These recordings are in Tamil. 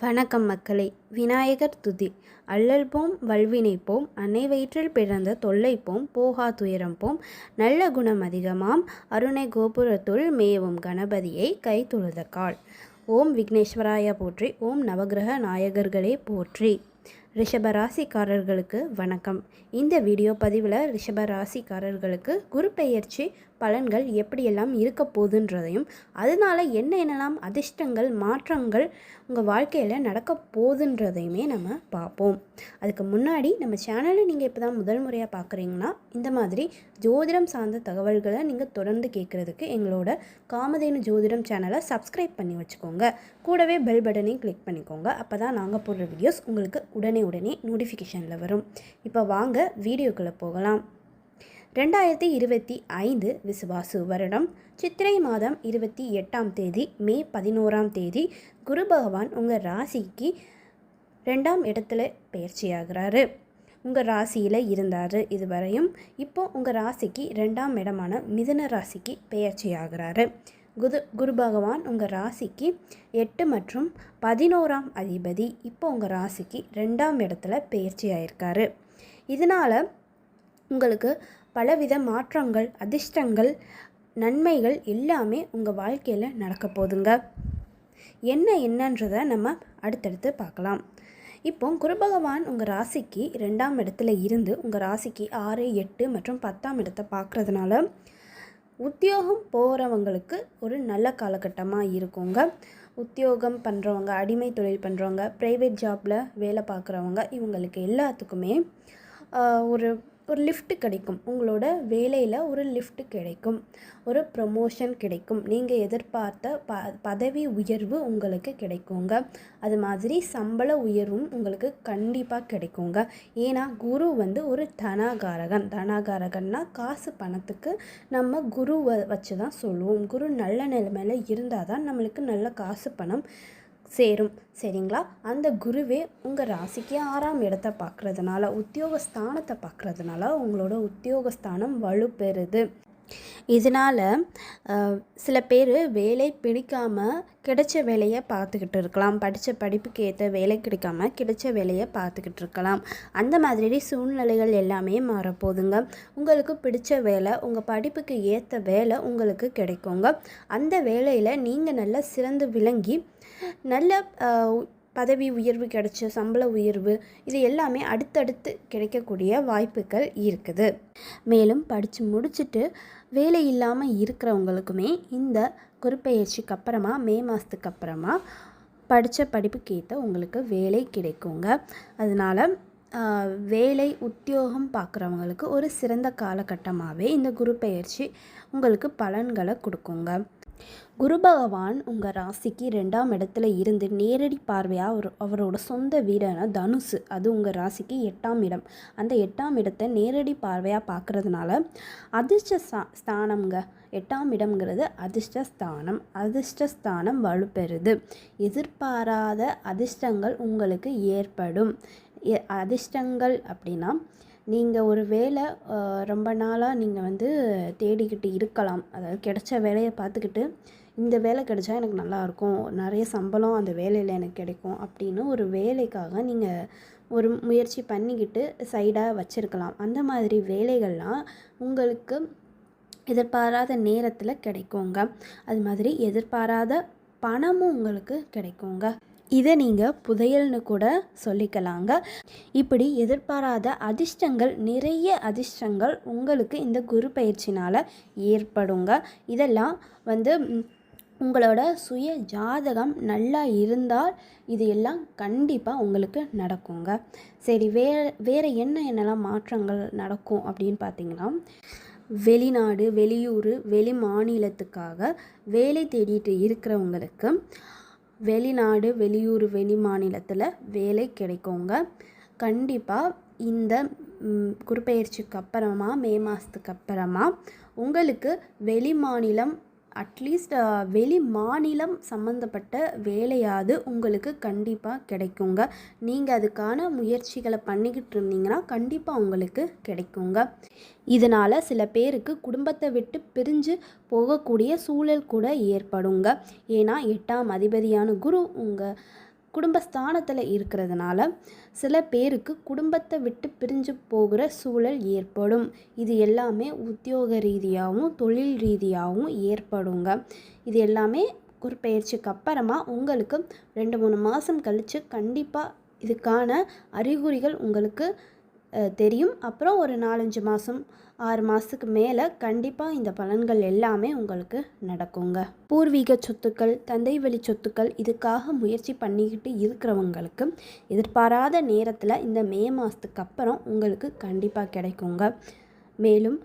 வணக்கம் மக்களே விநாயகர் துதி. அல்லல் போம் வல்வினை போம் அன்னை வயிற்றில் பிறந்த தொல்லை போம் போகா துயரம் போம் நல்ல குணம் அதிகமாம் அருணை கோபுரத்துள் மேவும் கணபதியை கை தொழுத கால். ஓம் விக்னேஸ்வராய போற்றி ஓம் நவகிரக நாயகர்களே போற்றி. ரிஷபராசிக்காரர்களுக்கு வணக்கம். இந்த வீடியோ பதிவில் ரிஷபராசிக்காரர்களுக்கு குரு பெயர்ச்சி பலன்கள் எப்படியெல்லாம் இருக்க போகுதுன்றதையும் அதனால என்ன என்னெல்லாம் அதிர்ஷ்டங்கள் மாற்றங்கள் உங்கள் வாழ்க்கையில் நடக்க போகுதுன்றதையுமே நம்ம பார்ப்போம். அதுக்கு முன்னாடி நம்ம சேனலை நீங்கள் இப்போ தான் முதல் முறையாக பார்க்குறீங்கன்னா இந்த மாதிரி ஜோதிடம் சார்ந்த தகவல்களை நீங்கள் தொடர்ந்து கேட்குறதுக்கு எங்களோட காமதேனு ஜோதிடம் சேனலை சப்ஸ்கிரைப் பண்ணி வச்சுக்கோங்க. கூடவே பெல் பட்டனையும் கிளிக் பண்ணிக்கோங்க. அப்போ தான் நாங்கள் போடுற வீடியோஸ் உங்களுக்கு உடனே உடனே நோட்டிஃபிகேஷனில் வரும். இப்போ வாங்க வீடியோக்குள்ளே போகலாம். ரெண்டாயிரத்தி இருபத்தி ஐந்து விசுவாசு வருடம். சித்திரை மாதம் இருபத்தி எட்டாம் தேதி மே பதினோராம் தேதி குரு பகவான் உங்கள் ராசிக்கு ரெண்டாம் இடத்துல பயிற்சியாகிறாரு உங்கள் ராசியில் இருந்தார் இதுவரையும். இப்போ உங்கள் ராசிக்கு ரெண்டாம் இடமான மிதுன ராசிக்கு பெயர்ச்சியாகிறாரு. குரு குரு பகவான் உங்கள் ராசிக்கு எட்டு மற்றும் பதினோராம் அதிபதி. இப்போ உங்கள் ராசிக்கு ரெண்டாம் இடத்துல பயிற்சி ஆயிருக்காரு இதனால் உங்களுக்கு பலவித மாற்றங்கள் அதிர்ஷ்டங்கள் நன்மைகள் எல்லாமே உங்கள் வாழ்க்கையில் நடக்க போதுங்க என்ன என்னன்றதை நம்ம அடுத்தடுத்து பார்க்கலாம். இப்போ குரு பகவான் உங்கள் ராசிக்கு ரெண்டாம் இடத்துல இருந்து உங்கள் ராசிக்கு ஆறு எட்டு மற்றும் பத்தாம் இடத்தை பார்க்குறதுனால உத்தியோகம் போகிறவங்களுக்கு ஒரு நல்ல காலகட்டமாக இருக்குங்க. உத்தியோகம் பண்ணுறவங்க அடிமை தொழில் பண்ணுறவங்க ப்ரைவேட் ஜாப்பில் வேலை பார்க்குறவங்க இவங்களுக்கு எல்லாத்துக்குமே ஒரு ஒரு லிஃப்ட் கிடைக்கும். உங்களோட வேலையில் ஒரு லிஃப்ட் கிடைக்கும். ஒரு ப்ரமோஷன் கிடைக்கும். நீங்கள் எதிர்பார்த்த ப பதவி உயர்வு உங்களுக்கு கிடைக்குங்க. அது மாதிரி சம்பள உயர்வும் உங்களுக்கு கண்டிப்பாக கிடைக்குங்க. ஏன்னா குரு வந்து ஒரு தனாகாரகன். தனாகாரகன்னா காசு பணத்துக்கு நம்ம குருவை வச்சு தான் சொல்லுவோம். குரு நல்ல நிலைமையில் இருந்தால் தான் நம்மளுக்கு நல்ல காசு பணம் சேரும். சரிங்களா? அந்த குருவே உங்கள் ராசிக்கு ஆறாம் இடத்தை பார்க்குறதுனால உத்தியோகஸ்தானத்தை பார்க்குறதுனால உங்களோட உத்தியோகஸ்தானம் வலுப்பெறுது. இதனால் சில பேர் வேலை பிடிக்காமல் கிடைச்ச வேலையை பார்த்துக்கிட்டு இருக்கலாம். படித்த படிப்புக்கு ஏற்ற வேலை கிடைக்காம கிடைச்ச வேலையை பார்த்துக்கிட்டு இருக்கலாம். அந்த மாதிரி சூழ்நிலைகள் எல்லாமே மாறப்போகுதுங்க. உங்களுக்கு பிடிச்ச வேலை உங்கள் படிப்புக்கு ஏற்ற வேலை உங்களுக்கு கிடைக்குங்க. அந்த வேலையில் நீங்கள் நல்லா சிறந்து விளங்கி நல்ல பதவி உயர்வு கிடைச்ச சம்பள உயர்வு இது எல்லாமே அடுத்தடுத்து கிடைக்கக்கூடிய வாய்ப்புகள் இருக்குது. மேலும் படித்து முடிச்சுட்டு வேலை இல்லாமல் இருக்கிறவங்களுக்குமே இந்த குறிப்பெயர்ச்சிக்கு அப்புறமா மே மாதத்துக்கு அப்புறமா படித்த படிப்புக்கு ஏற்ற உங்களுக்கு வேலை கிடைக்குங்க. அதனால் வேலை உத்தியோகம் பார்க்குறவங்களுக்கு ஒரு சிறந்த காலகட்டமாகவே இந்த குருப்பெயர்ச்சி உங்களுக்கு பலன்களை கொடுக்குங்க. குரு பகவான் உங்கள் ராசிக்கு ரெண்டாம் இடத்துல இருந்து நேரடி பார்வையாக அவர் அவரோட சொந்த வீடான தனுசு. அது உங்கள் ராசிக்கு எட்டாம் இடம். அந்த எட்டாம் இடத்தை நேரடி பார்வையாக பார்க்குறதுனால அதிர்ஷ்ட ஸ்தா ஸ்தானம்ங்க. எட்டாம் இடம்ங்கிறது அதிர்ஷ்ட ஸ்தானம். அதிர்ஷ்ட ஸ்தானம் வலுப்பெறுது. எதிர்பாராத அதிர்ஷ்டங்கள் உங்களுக்கு ஏற்படும். அதிர்ஷ்டங்கள் அப்படின்னா நீங்கள் ஒரு வேலை ரொம்ப நாளாக நீங்கள் வந்து தேடிக்கிட்டு இருக்கலாம். அதாவது கிடைச்ச வேலையை பார்த்துக்கிட்டு இந்த வேலை கிடைச்சா எனக்கு நல்லாயிருக்கும் நிறைய சம்பளம் அந்த வேலையில் எனக்கு கிடைக்கும் அப்படின்னு ஒரு வேலைக்காக நீங்கள் ஒரு முயற்சி பண்ணிக்கிட்டு சைடாக வச்சுருக்கலாம். அந்த மாதிரி வேலைகள்லாம் உங்களுக்கு எதிர்பாராத நேரத்தில் கிடைக்குங்க. அது மாதிரி எதிர்பாராத பணமும் உங்களுக்கு கிடைக்குங்க. இதை நீங்கள் புதையல்னு கூட சொல்லிக்கலாங்க. இப்படி எதிர்பாராத அதிர்ஷ்டங்கள் நிறைய அதிர்ஷ்டங்கள் உங்களுக்கு இந்த குரு பயிற்சினால் ஏற்படுங்க. இதெல்லாம் வந்து உங்களோட சுய ஜாதகம் நல்லா இருந்தால் இது எல்லாம் கண்டிப்பாக உங்களுக்கு நடக்குங்க. சரி வேறு வேறு என்ன என்னெல்லாம் மாற்றங்கள் நடக்கும் அப்படின்னு பார்த்தீங்கன்னா வெளிநாடு வெளியூர் வெளி மாநிலத்துக்காக வேலை தேடிட்டு இருக்கிறவங்களுக்கு வெளிநாடு வெளியூர் வெளி மாநிலத்தில் வேலை கிடைக்குங்க. கண்டிப்பாக இந்த குறுப்பெயர்ச்சிக்கு அப்புறமா மே மாதத்துக்கு அப்புறமா உங்களுக்கு வெளி மாநிலம் அட்லீஸ்ட் வெளி மாநிலம் சம்மந்தப்பட்ட வேலையாவது உங்களுக்கு கண்டிப்பாக கிடைக்குங்க. நீங்கள் அதுக்கான முயற்சிகளை பண்ணிக்கிட்டு இருந்தீங்கன்னா கண்டிப்பாக உங்களுக்கு கிடைக்குங்க. இதனால் சில பேருக்கு குடும்பத்தை விட்டு பிரிஞ்சு போகக்கூடிய சூழல் கூட ஏற்படுங்க. ஏன்னா எட்டாம் அதிபதியான குரு உங்கள் குடும்பஸ்தானத்தில் இருக்கிறதுனால சில பேருக்கு குடும்பத்தை விட்டு பிரிஞ்சு போகிற சூழல் ஏற்படும். இது எல்லாமே உத்தியோக ரீதியாகவும் தொழில் ரீதியாகவும் ஏற்படுங்க. இது எல்லாமே ஒரு பயிற்சிக்கு அப்புறமா உங்களுக்கு ரெண்டு மூணு மாதம் கழித்து கண்டிப்பாக இதுக்கான அறிகுறிகள் உங்களுக்கு தெரியும். அப்புறம் ஒரு நாலஞ்சு மாதம் ஆறு மாதத்துக்கு மேலே கண்டிப்பாக இந்த பலன்கள் எல்லாமே உங்களுக்கு நடக்குங்க. பூர்வீக சொத்துக்கள் தந்தை வழி சொத்துக்கள் இதுக்காக முயற்சி பண்ணிக்கிட்டு இருக்கிறவங்களுக்கு எதிர்பாராத நேரத்தில் இந்த மே மாதத்துக்கு அப்புறம் உங்களுக்கு கண்டிப்பாக கிடைக்குங்க. மேலும்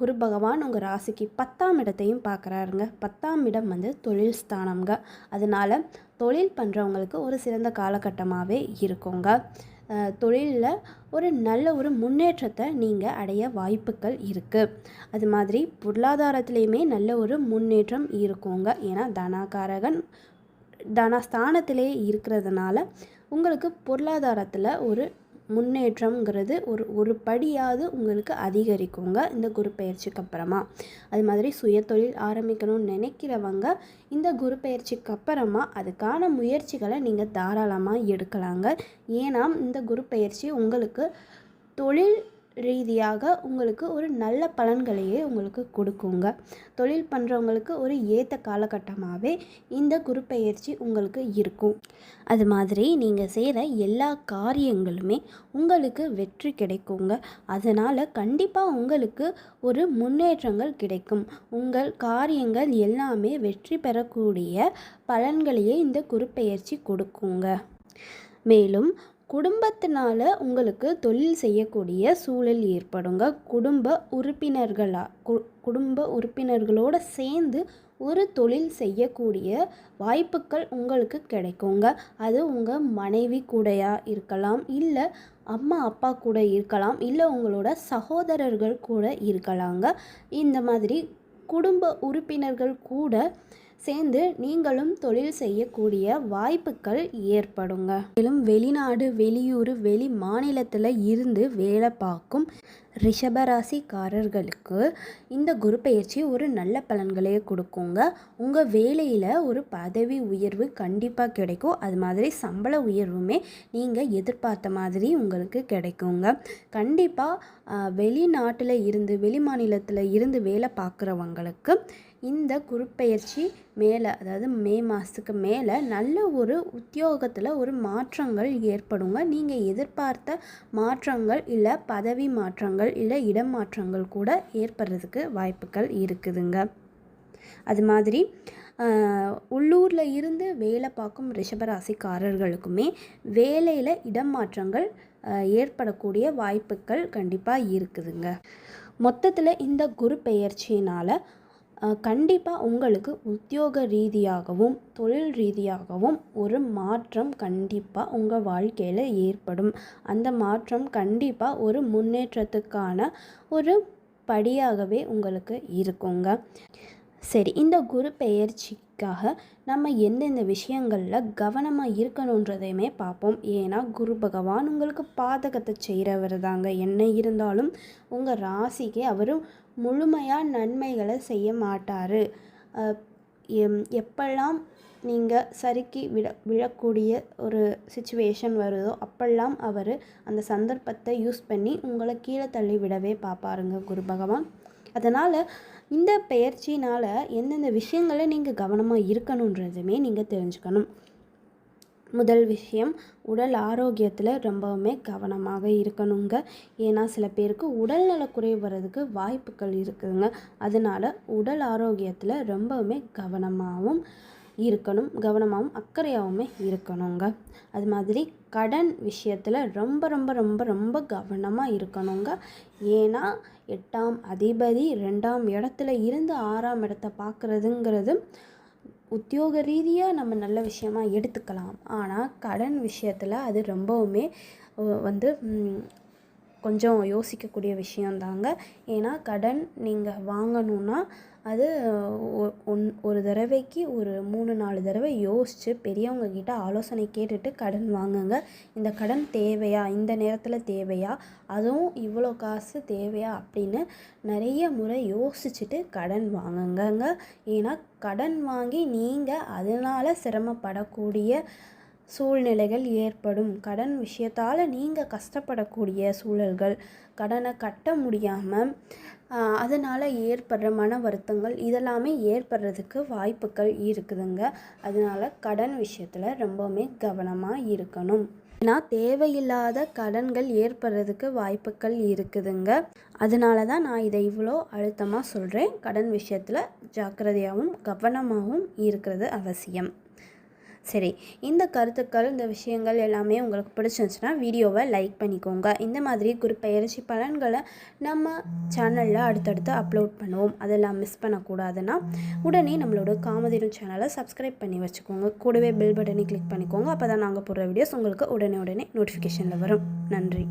குரு பகவான் உங்கள் ராசிக்கு பத்தாம் இடத்தையும் பார்க்குறாருங்க பத்தாம் இடம் வந்து தொழில் ஸ்தானம்ங்க. அதனால் தொழில் பண்ணுறவங்களுக்கு ஒரு சிறந்த காலகட்டமாகவே இருக்குங்க. தொழிலில் ஒரு நல்ல ஒரு முன்னேற்றத்தை நீங்கள் அடைய வாய்ப்புகள் இருக்குது அது மாதிரி பொருளாதாரத்துலேயுமே நல்ல ஒரு முன்னேற்றம் இருக்குங்க. ஏன்னா தனாகாரகன் தனஸ்தானத்திலே இருக்கிறதுனால உங்களுக்கு பொருளாதாரத்தில் ஒரு முன்னேற்றம்ங்கிறது ஒரு ஒரு படியாவது உங்களுக்கு அதிகரிக்குங்க இந்த குருப்பெயர்ச்சிக்கு அப்புறமா. அது மாதிரி சுயதொழில் ஆரம்பிக்கணும்னு நினைக்கிறவங்க இந்த குரு அப்புறமா அதுக்கான முயற்சிகளை நீங்கள் தாராளமாக எடுக்கலாங்க. ஏன்னா இந்த குருப்பெயர்ச்சி உங்களுக்கு தொழில் ரீதியாக உங்களுக்கு ஒரு நல்ல பலன்களையே உங்களுக்கு கொடுக்குங்க. தொழில் பண்ணுறவங்களுக்கு ஒரு ஏற்ற காலகட்டமாகவே இந்த குருப்பெயர்ச்சி உங்களுக்கு இருக்கும். அது மாதிரி நீங்கள் செய்கிற எல்லா காரியங்களுமே உங்களுக்கு வெற்றி கிடைக்குங்க. அதனால் கண்டிப்பாக உங்களுக்கு ஒரு முன்னேற்றங்கள் கிடைக்கும். உங்கள் காரியங்கள் எல்லாமே வெற்றி பெறக்கூடிய பலன்களையே இந்த குருப்பெயர்ச்சி கொடுக்குங்க. மேலும் குடும்பத்தினால உங்களுக்கு தொழில் செய்யக்கூடிய சூழல் ஏற்படுங்க. குடும்ப உறுப்பினர்களா கு- குடும்ப உறுப்பினர்களோட சேர்ந்து ஒரு தொழில் செய்யக்கூடிய வாய்ப்புகள் உங்களுக்கு கிடைக்குங்க. அது உங்கள் மனைவி கூடயா இருக்கலாம் இல்லை அம்மா அப்பா கூட இருக்கலாம் இல்லை உங்களோட சகோதரர்கள் கூட இருக்கலாங்க. இந்த மாதிரி குடும்ப உறுப்பினர்கள் கூட சேர்ந்து நீங்களும் தொழில் செய்யக்கூடிய வாய்ப்புகள் ஏற்படுங்க. மேலும் வெளிநாடு வெளியூர் வெளி மாநிலத்தில் இருந்து வேலை பார்க்கும் ரிஷபராசிக்காரர்களுக்கு இந்த குரு பயிற்சி ஒரு நல்ல பலன்களே கொடுக்குங்க. உங்கள் வேலையில் ஒரு பதவி உயர்வு கண்டிப்பாக கிடைக்கும். அது மாதிரி சம்பள உயர்வுமே நீங்கள் எதிர்பார்த்த மாதிரி உங்களுக்கு கிடைக்குங்க. கண்டிப்பாக வெளிநாட்டில் இருந்து வெளி மாநிலத்தில் இருந்து வேலை பார்க்குறவங்களுக்கு இந்த குருப்பெயர்ச்சி மேலே அதாவது மே மாதத்துக்கு மேலே நல்ல ஒரு உத்தியோகத்தில் ஒரு மாற்றங்கள் ஏற்படுங்க. நீங்கள் எதிர்பார்த்த மாற்றங்கள் இல்லை பதவி மாற்றங்கள் இல்லை இடம் மாற்றங்கள் கூட ஏற்படுறதுக்கு வாய்ப்புகள் இருக்குதுங்க. அது மாதிரி உள்ளூரில் இருந்து வேலை பார்க்கும் ரிஷபராசிக்காரர்களுக்குமே வேலையில் இடம் மாற்றங்கள் ஏற்படக்கூடிய வாய்ப்புகள் கண்டிப்பாக இருக்குதுங்க. மொத்தத்தில் இந்த குரு பெயர்ச்சியினால் கண்டிப்பாக உங்களுக்கு உத்தியோக ரீதியாகவும் தொழில் ரீதியாகவும் ஒரு மாற்றம் கண்டிப்பாக உங்கள் வாழ்க்கையில் ஏற்படும். அந்த மாற்றம் கண்டிப்பாக ஒரு முன்னேற்றத்துக்கான ஒரு படியாகவே உங்களுக்கு இருக்குங்க. சரி இந்த குரு பெயர்ச்சிக்காக நம்ம எந்தெந்த விஷயங்களில் கவனமாக இருக்கணுன்றதையுமே பார்ப்போம். ஏன்னா குரு பகவான் உங்களுக்கு பாதகத்தை செய்கிறவர் தாங்க என்ன இருந்தாலும் உங்கள் ராசிக்கு அவர் முழுமையாக நன்மைகளை செய்ய மாட்டார். எப்பெல்லாம் நீங்கள் சறுக்கி விட விழக்கூடிய ஒரு சுச்சுவேஷன் வருதோ அப்பெல்லாம் அவர் அந்த சந்தர்ப்பத்தை யூஸ் பண்ணி உங்களை கீழே தள்ளி விடவே பார்ப்பாருங்க குரு பகவான். அதனால் இந்த பெயர்ச்சினால் எந்தெந்த விஷயங்களை நீங்கள் கவனமாக இருக்கணுன்றதுமே நீங்கள் தெரிஞ்சுக்கணும். முதல் விஷயம் உடல் ஆரோக்கியத்தில் ரொம்பவுமே கவனமாக இருக்கணுங்க. ஏன்னா சில பேருக்கு உடல்நலக்குறைவு வர்றதுக்கு வாய்ப்புகள் இருக்குதுங்க. அதனால் உடல் ஆரோக்கியத்தில் ரொம்பவுமே கவனமாகவும் இருக்கணும். கவனமாகவும் அக்கறையாகவுமே இருக்கணுங்க. அது மாதிரி கடன் விஷயத்தில் ரொம்ப ரொம்ப ரொம்ப ரொம்ப கவனமாக இருக்கணுங்க. ஏன்னா எட்டாம் அதிபதி ரெண்டாம் இடத்துல இருந்து ஆறாம் இடத்த பார்க்குறதுங்கிறது உத்தியோக ரீதியாக நம்ம நல்ல விஷயமா எடுத்துக்கலாம். ஆனால் கடன் விஷயத்தில் அது ரொம்பவுமே வந்து கொஞ்சம் யோசிக்கக்கூடிய விஷயந்தாங்க. ஏன்னா கடன் நீங்கள் வாங்கணுன்னா அது ஒ- ஒன் ஒரு தடவைக்கு ஒரு மூணு நாலு தடவை யோசித்து பெரியவங்க கிட்ட ஆலோசனை கேட்டுட்டு கடன் வாங்குங்க. இந்த கடன் தேவையா? இந்த நேரத்தில் தேவையா? அதுவும் இவ்வளோ காசு தேவையா? அப்படின்னு நிறைய முறை யோசிச்சுட்டு கடன் வாங்குங்கங்க. ஏன்னா கடன் வாங்கி நீங்கள் அதனால் சிரமப்படக்கூடிய சூழ்நிலைகள் ஏற்படும். கடன் விஷயத்தால் நீங்கள் கஷ்டப்படக்கூடிய சூழல்கள் கடனை கட்ட முடியாமல் அதனால் ஏற்படுற மன வருத்தங்கள் இதெல்லாமே ஏற்படுறதுக்கு வாய்ப்புகள் இருக்குதுங்க. அதனால் கடன் விஷயத்தில் ரொம்பவுமே கவனமாக இருக்கணும். ஏன்னா தேவையில்லாத கடன்கள் ஏற்படுறதுக்கு வாய்ப்புகள் இருக்குதுங்க. அதனால தான் நான் இதை இவ்வளோ அழுத்தமாக சொல்கிறேன் கடன் விஷயத்தில் ஜாக்கிரதையாகவும் கவனமாகவும் இருக்கிறது அவசியம். சரி இந்த கருத்துக்கள் இந்த விஷயங்கள் எல்லாமே உங்களுக்கு பிடிச்சிருந்துச்சுன்னா வீடியோவை லைக் பண்ணிக்கோங்க. இந்த மாதிரி குரு பலன்களை நம்ம சேனலில் அடுத்தடுத்து அப்லோட் பண்ணுவோம். அதெல்லாம் மிஸ் பண்ணக்கூடாதுன்னா உடனே நம்மளோட காமதிரும் சேனலை சப்ஸ்கிரைப் பண்ணி வச்சுக்கோங்க. கூடவே பெல் பட்டனை கிளிக் பண்ணிக்கோங்க. அப்போ தான் நாங்கள் போடுற வீடியோஸ் உங்களுக்கு உடனே உடனே நோட்டிஃபிகேஷனில் வரும். நன்றி.